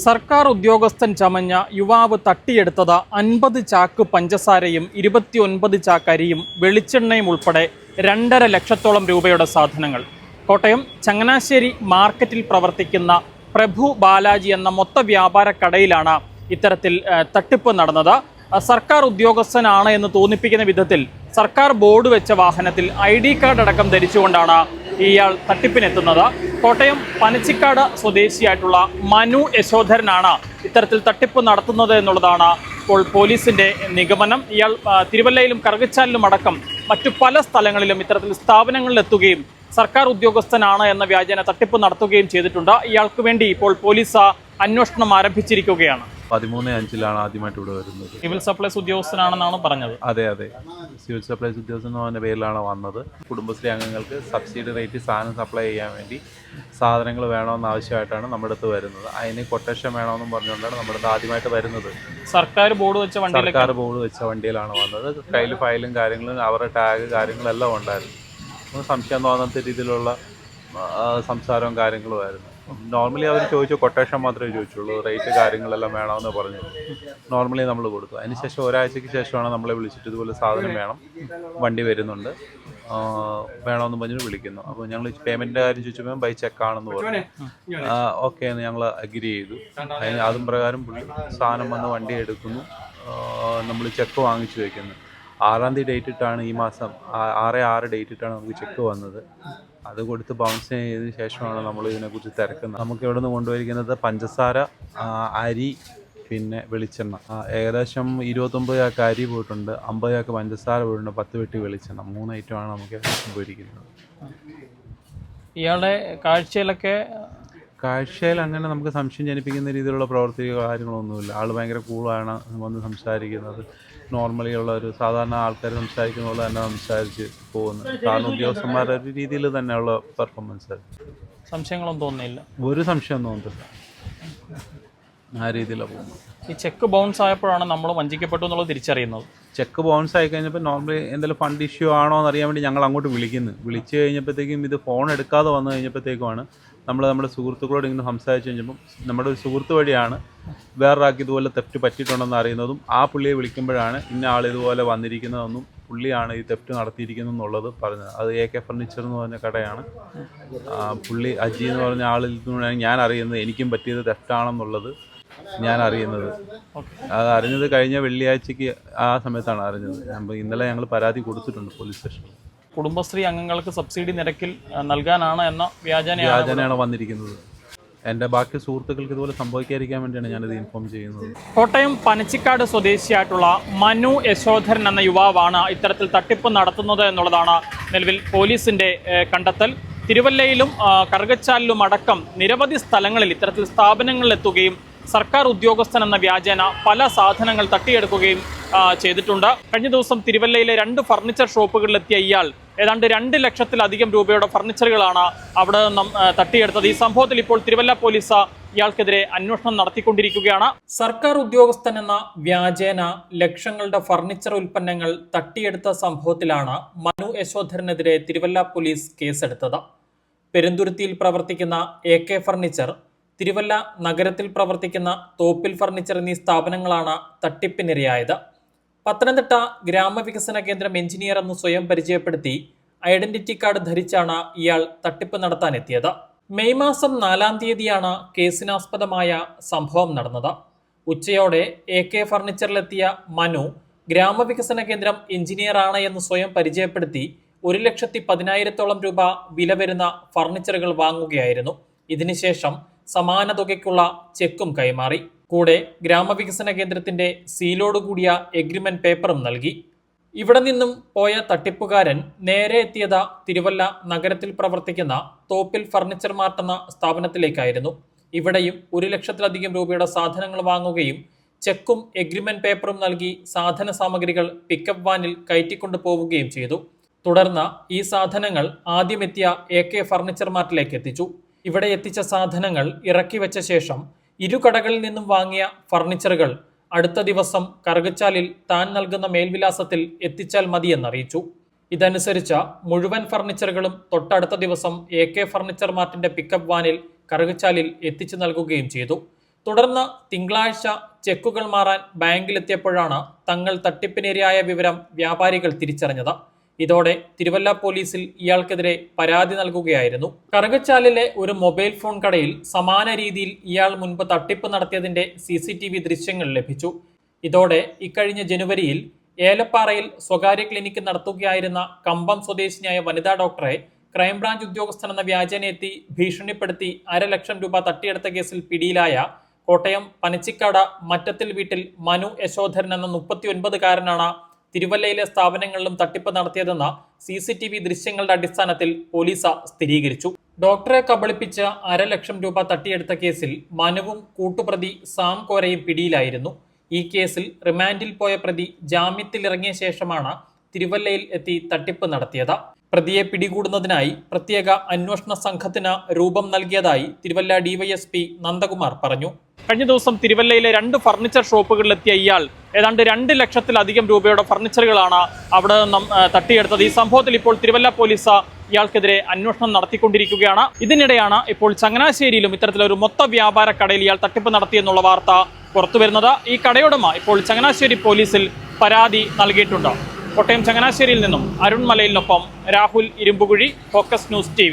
സർക്കാർ ഉദ്യോഗസ്ഥൻ ചമഞ്ഞ യുവാവ് തട്ടിയെടുത്തത് അൻപത് ചാക്ക് പഞ്ചസാരയും ഇരുപത്തിയൊൻപത് ചാക്ക് അരിയും വെളിച്ചെണ്ണയും ഉൾപ്പെടെ രണ്ടര ലക്ഷത്തോളം രൂപയുടെ സാധനങ്ങൾ. കോട്ടയം ചങ്ങനാശ്ശേരി മാർക്കറ്റിൽ പ്രവർത്തിക്കുന്ന പ്രഭു ബാലാജി എന്ന മൊത്ത വ്യാപാര കടയിലാണ് ഇത്തരത്തിൽ തട്ടിപ്പ് നടന്നത്. സർക്കാർ ഉദ്യോഗസ്ഥനാണ് എന്ന് തോന്നിപ്പിക്കുന്ന വിധത്തിൽ സർക്കാർ ബോർഡ് വെച്ച വാഹനത്തിൽ ഐ ഡി കാർഡ് അടക്കം ധരിച്ചുകൊണ്ടാണ് ഇയാൾ തട്ടിപ്പിനെത്തുന്നത്. കോട്ടയം പനച്ചിക്കാട് സ്വദേശിയായിട്ടുള്ള മനു യശോധരനാണ് ഇത്തരത്തിൽ തട്ടിപ്പ് നടത്തുന്നത് എന്നുള്ളതാണ് ഇപ്പോൾ പോലീസിന്റെ നിഗമനം. ഇയാൾ തിരുവല്ലയിലും കറുകച്ചാലിലും അടക്കം മറ്റു പല സ്ഥലങ്ങളിലും ഇത്തരത്തിൽ സ്ഥാപനങ്ങളിൽ എത്തുകയും സർക്കാർ ഉദ്യോഗസ്ഥനാണ് എന്ന വ്യാജേന തട്ടിപ്പ് നടത്തുകയും ചെയ്തിട്ടുണ്ട്. ഇയാൾക്ക് വേണ്ടി ഇപ്പോൾ പോലീസ് അന്വേഷണം ആരംഭിച്ചിരിക്കുകയാണ്. പതിമൂന്ന് അഞ്ചിലാണ് ആദ്യമായിട്ട് ഇവിടെ വരുന്നത്. സിവിൽ സപ്ലൈസ് ഉദ്യോഗസ്ഥനാണെന്നാണ് പറഞ്ഞത്. അതെ അതെ. സിവിൽ സപ്ലൈസ് ഉദ്യോഗസ്ഥൻ എന്ന് പറഞ്ഞ പേരിലാണ് വന്നത്. കുടുംബശ്രീ അംഗങ്ങൾക്ക് സബ്സിഡി റേറ്റ് സാധനം സപ്ലൈ ചെയ്യാൻ വേണ്ടി സാധനങ്ങൾ വേണമെന്ന് ആവശ്യമായിട്ടാണ് നമ്മുടെ അടുത്ത് വരുന്നത്. അതിന് കൊട്ടേഷൻ വേണമെന്നും പറഞ്ഞുകൊണ്ടാണ് നമ്മുടെ അടുത്ത് ആദ്യമായിട്ട് വരുന്നത്. സർക്കാർ ബോർഡ് വെച്ച വണ്ടി സർക്കാർ ബോർഡ് വെച്ച വണ്ടിയിലാണ് വന്നത്. കയ്യിൽ ഫയലും കാര്യങ്ങളും അവരുടെ ടാഗ് കാര്യങ്ങളെല്ലാം ഉണ്ടായിരുന്നു. സംശയം തോന്നാത്ത രീതിയിലുള്ള സംസാരവും കാര്യങ്ങളുമായിരുന്നു നോർമലി അവർ ചോദിച്ചു കൊട്ടേഷൻ മാത്രമേ ചോദിച്ചുള്ളൂ. റേറ്റ് കാര്യങ്ങളെല്ലാം വേണമെന്ന് പറഞ്ഞു. നോർമലി നമ്മൾ കൊടുത്തു അതിനുശേഷം ഒരാഴ്ചയ്ക്ക് ശേഷമാണ് നമ്മളെ വിളിച്ചിട്ട് ഇതുപോലെ സാധനം വേണം. വണ്ടി വരുന്നുണ്ട്. വേണമെന്ന് പറഞ്ഞിട്ട് വിളിക്കുന്നു. അപ്പോൾ ഞങ്ങൾ പേയ്മെന്റിന്റെ കാര്യം ചോദിച്ചപ്പോൾ ബൈ ചെക്കാണെന്ന് പറഞ്ഞു. ഓക്കെ എന്ന് ഞങ്ങൾ അഗ്രി ചെയ്തു. അതിന് അതും പ്രകാരം സാധനം വന്ന് വണ്ടി എടുക്കുന്നു. നമ്മൾ ചെക്ക് വാങ്ങിച്ചു വയ്ക്കുന്നു ആറാം തീയതി ഡേറ്റ് ഇട്ടാണ് ഈ മാസം ആറ് ആറ് ഡേറ്റ് ഇട്ടാണ് നമുക്ക് ചെക്ക് വന്നത്. അത് കൊടുത്ത് ബൗൺസ് ചെയ്തതിന് ശേഷമാണ് നമ്മൾ ഇതിനെക്കുറിച്ച് തിരക്കുന്നത്. നമുക്ക് ഇവിടെ നിന്ന് കൊണ്ടുപോയിരിക്കുന്നത് പഞ്ചസാര അരി പിന്നെ വെളിച്ചെണ്ണ. ഏകദേശം ഇരുപത്തൊമ്പത് ചാക്ക് അരി പോയിട്ടുണ്ട്. അമ്പത് ചാക്ക് പഞ്ചസാര പോയിട്ടുണ്ട്. പത്ത് വെട്ടി വെളിച്ചെണ്ണ. മൂന്ന് ഐറ്റമാണ് നമുക്ക് പോയിരിക്കുന്നത് ഇയാളുടെ കാഴ്ചയിലൊക്കെ കാഴ്ചയിൽ അങ്ങനെ നമുക്ക് സംശയം ജനിപ്പിക്കുന്ന രീതിയിലുള്ള പ്രവർത്തി കാര്യങ്ങളൊന്നുമില്ല ആൾ ഭയങ്കര കൂളാണ് വന്ന് സംസാരിക്കുന്നത്. നോർമലി ഉള്ള ഒരു സാധാരണ ആൾക്കാർ സംസാരിക്കുന്ന പോലെ തന്നെ സംസാരിച്ച് പോകുന്നു. കാരണം ഉദ്യോഗസ്ഥന്മാരുടെ ഒരു രീതിയിൽ തന്നെയുള്ള പെർഫോമൻസ് സംശയങ്ങളൊന്നും തോന്നുന്നില്ല. ഒരു സംശയം തോന്നുന്നില്ല ആ രീതിയിലാണ് പോകുന്നത്. ഈ ചെക്ക് ബൗൺസ് ആയപ്പോഴാണ് നമ്മൾ വഞ്ചിക്കപ്പെട്ടു എന്നുള്ളത് തിരിച്ചറിയുന്നത്. ചെക്ക് ബൗൺസ് ആയി കഴിഞ്ഞപ്പോൾ നോർമലി എന്തെങ്കിലും ഫണ്ട് ഇഷ്യൂ ആണോ എന്ന് അറിയാൻ വേണ്ടി ഞങ്ങൾ അങ്ങോട്ട് വിളിക്കുന്നു. വിളിച്ചു കഴിഞ്ഞപ്പോഴത്തേക്കും ഇത് ഫോൺ എടുക്കാതെ വന്നു കഴിഞ്ഞപ്പോഴത്തേക്കുമാണ് നമ്മൾ നമ്മുടെ സുഹൃത്തുക്കളോട് ഇങ്ങനെ സംസാരിച്ച് കഴിഞ്ഞപ്പം നമ്മുടെ ഒരു സുഹൃത്ത് വഴിയാണ് വേറൊരാൾക്ക് ഇതുപോലെ തെറ്റ് പറ്റിയിട്ടുണ്ടെന്ന് അറിയുന്നതും ആ പുള്ളിയെ വിളിക്കുമ്പോഴാണ് ഇന്ന ആൾ ഇതുപോലെ വന്നിരിക്കുന്നതെന്നും പുള്ളിയാണ് ഈ തെറ്റ് നടത്തിയിരിക്കുന്നത് എന്നുള്ളത് പറഞ്ഞത്. അത് എ കെ ഫർണിച്ചർ എന്ന് പറഞ്ഞ കടയാണ്. പുള്ളി അജി എന്ന് പറഞ്ഞ ആളിൽ നിന്നാണ് ഞാൻ അറിയുന്നത്. എനിക്കും പറ്റിയത് തെറ്റാണെന്നുള്ളത് ഞാൻ അറിയുന്നത്. അത് അറിഞ്ഞത് കഴിഞ്ഞ വെള്ളിയാഴ്ചക്ക് ആ സമയത്താണ് അറിഞ്ഞത്. ഇന്നലെ ഞങ്ങൾ പരാതി കൊടുത്തിട്ടുണ്ട് പോലീസ് സ്റ്റേഷനിൽ. കുടുംബശ്രീ അംഗങ്ങൾക്ക് സബ്സിഡി നിരക്കിൽ നൽകാനാണ് എന്ന വ്യാജനയാണ് വന്നിരിക്കുന്നത്. എന്റെ ബാക്കി സുഹൃത്തുക്കൾക്ക് ഇതുപോലെ സംഭവിക്കാതിരിക്കാൻ വേണ്ടിയാണ് ഞാനിത് ഇൻഫോം ചെയ്യുന്നത്. കോട്ടയം പനച്ചിക്കാട് സ്വദേശിയായിട്ടുള്ള മനു യശോധരൻ എന്ന യുവാവാണ് ഇത്തരത്തിൽ തട്ടിപ്പ് നടത്തുന്നത് എന്നുള്ളതാണ് നിലവിൽ പോലീസിന്റെ കണ്ടെത്തൽ. തിരുവല്ലയിലും കറുകച്ചാലിലും അടക്കം നിരവധി സ്ഥലങ്ങളിൽ ഇത്തരത്തിൽ സ്ഥാപനങ്ങളിലെത്തുകയും സർക്കാർ ഉദ്യോഗസ്ഥൻ എന്ന വ്യാജേന പല സാധനങ്ങൾ തട്ടിയെടുക്കുകയും ചെയ്തിട്ടുണ്ട്. കഴിഞ്ഞ ദിവസം തിരുവല്ലയിലെ രണ്ട് ഫർണിച്ചർ ഷോപ്പുകളിലെത്തിയ ഇയാൾ ഏതാണ്ട് രണ്ട് ലക്ഷത്തിലധികം രൂപയുടെ ഫർണിച്ചറുകളാണ് അവിടെ തട്ടിയെടുത്തത്. ഈ സംഭവത്തിൽ ഇപ്പോൾ തിരുവല്ല പോലീസ് ഇയാൾക്കെതിരെ അന്വേഷണം നടത്തിക്കൊണ്ടിരിക്കുകയാണ്. സർക്കാർ ഉദ്യോഗസ്ഥൻ എന്ന വ്യാജേന ലക്ഷങ്ങളുടെ ഫർണിച്ചർ ഉൽപ്പന്നങ്ങൾ തട്ടിയെടുത്ത സംഭവത്തിലാണ് മനു യശോധരനെതിരെ തിരുവല്ല പോലീസ് കേസെടുത്തത്. പെരുന്തുരുത്തിയിൽ പ്രവർത്തിക്കുന്ന എ കെ ഫർണിച്ചർ തിരുവല്ല നഗരത്തിൽ പ്രവർത്തിക്കുന്ന തോപ്പിൽ ഫർണിച്ചർ എന്നീ സ്ഥാപനങ്ങളാണ് തട്ടിപ്പിനിരയായത്. പത്തനംതിട്ട ഗ്രാമവികസന കേന്ദ്രം എഞ്ചിനീയർ എന്ന് സ്വയം പരിചയപ്പെടുത്തി ഐഡന്റിറ്റി കാർഡ് ധരിച്ചാണ് ഇയാൾ തട്ടിപ്പ് നടത്താനെത്തിയത്. മെയ് മാസം നാലാം തീയതിയാണ് കേസിനാസ്പദമായ സംഭവം നടന്നത്. ഉച്ചയോടെ എ കെ ഫർണിച്ചറിലെത്തിയ മനു ഗ്രാമവികസന കേന്ദ്രം എഞ്ചിനീയറാണ് എന്ന് സ്വയം പരിചയപ്പെടുത്തി ഒരു ലക്ഷത്തി പതിനായിരത്തോളം രൂപ വില വരുന്ന ഫർണിച്ചറുകൾ വാങ്ങുകയായിരുന്നു. ഇതിനുശേഷം സമാന തുകയ്ക്കുള്ള ചെക്കും കൈമാറി. കൂടെ ഗ്രാമവികസന കേന്ദ്രത്തിന്റെ സീലോട് കൂടിയ എഗ്രിമെന്റ് പേപ്പറും നൽകി. ഇവിടെ നിന്നും പോയ തട്ടിപ്പുകാരൻ നേരെ എത്തിയത് തിരുവല്ല നഗരത്തിൽ പ്രവർത്തിക്കുന്ന തോപ്പിൽ ഫർണിച്ചർ മാർട്ടെന്ന സ്ഥാപനത്തിലേക്കായിരുന്നു. ഇവിടെയും ഒരു ലക്ഷത്തിലധികം രൂപയുടെ സാധനങ്ങൾ വാങ്ങുകയും ചെക്കും എഗ്രിമെന്റ് പേപ്പറും നൽകി സാധന സാമഗ്രികൾ പിക്കപ്പ് വാനിൽ കയറ്റിക്കൊണ്ടു പോവുകയും ചെയ്തു. തുടർന്ന് ഈ സാധനങ്ങൾ ആദ്യമെത്തിയ എ കെ ഫർണിച്ചർ മാർട്ടിലേക്ക് എത്തിച്ചു. ഇവിടെ എത്തിച്ച സാധനങ്ങൾ ഇറക്കി വെച്ച ശേഷം ഇരു കടകളിൽ നിന്നും വാങ്ങിയ ഫർണിച്ചറുകൾ അടുത്ത ദിവസം കറുകച്ചാലിൽ താൻ നൽകുന്ന മേൽവിലാസത്തിൽ എത്തിച്ചാൽ മതിയെന്നറിയിച്ചു. ഇതനുസരിച്ച മുഴുവൻ ഫർണിച്ചറുകളും തൊട്ടടുത്ത ദിവസം എ കെ ഫർണിച്ചർ മാർട്ടിന്റെ പിക്കപ്പ് വാനിൽ കറുകച്ചാലിൽ എത്തിച്ചു നൽകുകയും ചെയ്തു. തുടർന്ന് തിങ്കളാഴ്ച ചെക്കുകൾ മാറാൻ ബാങ്കിലെത്തിയപ്പോഴാണ് തങ്ങൾ തട്ടിപ്പിനിരയായ വിവരം വ്യാപാരികൾ തിരിച്ചറിഞ്ഞത്. ഇതോടെ തിരുവല്ല പോലീസിൽ ഇയാൾക്കെതിരെ പരാതി നൽകുകയായിരുന്നു. കറുകച്ചാലിലെ ഒരു മൊബൈൽ ഫോൺ കടയിൽ സമാന രീതിയിൽ ഇയാൾ മുൻപ് തട്ടിപ്പ് നടത്തിയതിന്റെ സി ദൃശ്യങ്ങൾ ലഭിച്ചു. ഇതോടെ ഇക്കഴിഞ്ഞ ജനുവരിയിൽ ഏലപ്പാറയിൽ സ്വകാര്യ ക്ലിനിക്ക് നടത്തുകയായിരുന്ന കമ്പം സ്വദേശിനിയായ വനിതാ ഡോക്ടറെ ക്രൈംബ്രാഞ്ച് ഉദ്യോഗസ്ഥൻ എന്ന വ്യാജേന എത്തി ഭീഷണിപ്പെടുത്തി അരലക്ഷം രൂപ തട്ടിയെടുത്ത കേസിൽ പിടിയിലായ കോട്ടയം പനച്ചിക്കാട് മറ്റത്തിൽ വീട്ടിൽ മനു യശോധരൻ എന്ന മുപ്പത്തി ഒൻപതുകാരനാണ് തിരുവല്ലയിലെ സ്ഥാപനങ്ങളിലും തട്ടിപ്പ് നടത്തിയതെന്ന സി സി ടി വി ദൃശ്യങ്ങളുടെ അടിസ്ഥാനത്തിൽ പോലീസ് സ്ഥിരീകരിച്ചു. ഡോക്ടറെ കബളിപ്പിച്ച് അര ലക്ഷം രൂപ തട്ടിയെടുത്ത കേസിൽ മനുവും കൂട്ടുപ്രതി സാം കോരയും പിടിയിലായിരുന്നു. ഈ കേസിൽ റിമാൻഡിൽ പോയ പ്രതി ജാമ്യത്തിലിറങ്ങിയ ശേഷമാണ് തിരുവല്ലയിൽ എത്തി തട്ടിപ്പ് നടത്തിയത്. പ്രതിയെ പിടികൂടുന്നതിനായി പ്രത്യേക അന്വേഷണ സംഘത്തിന് രൂപം നൽകിയതായി തിരുവല്ല ഡിവൈഎസ്പി നന്ദകുമാർ പറഞ്ഞു. കഴിഞ്ഞ ദിവസം തിരുവല്ലയിലെ രണ്ട് ഫർണിച്ചർ ഷോപ്പുകളിലെത്തിയ ഇയാൾ ഏതാണ്ട് രണ്ട് ലക്ഷത്തിലധികം രൂപയുടെ ഫർണിച്ചറുകളാണ് അവിടെ നിന്നും തട്ടിയെടുത്തത്. ഈ സംഭവത്തിൽ ഇപ്പോൾ തിരുവല്ല പോലീസ് ഇയാൾക്കെതിരെ അന്വേഷണം നടത്തിക്കൊണ്ടിരിക്കുകയാണ്. ഇതിനിടെയാണ് ഇപ്പോൾ ചങ്ങനാശ്ശേരിയിലും ഇത്തരത്തിലൊരു മൊത്ത വ്യാപാര കടയിൽ ഇയാൾ തട്ടിപ്പ് നടത്തിയെന്നുള്ള വാർത്ത പുറത്തുവരുന്നത്. ഈ കടയുടമ ഇപ്പോൾ ചങ്ങനാശ്ശേരി പോലീസിൽ പരാതി നൽകിയിട്ടുണ്ട്. കോട്ടയം ചങ്ങനാശ്ശേരിയിൽ നിന്നും Arun മലയിലിനൊപ്പം Rahul Irumbukuzhi focus news T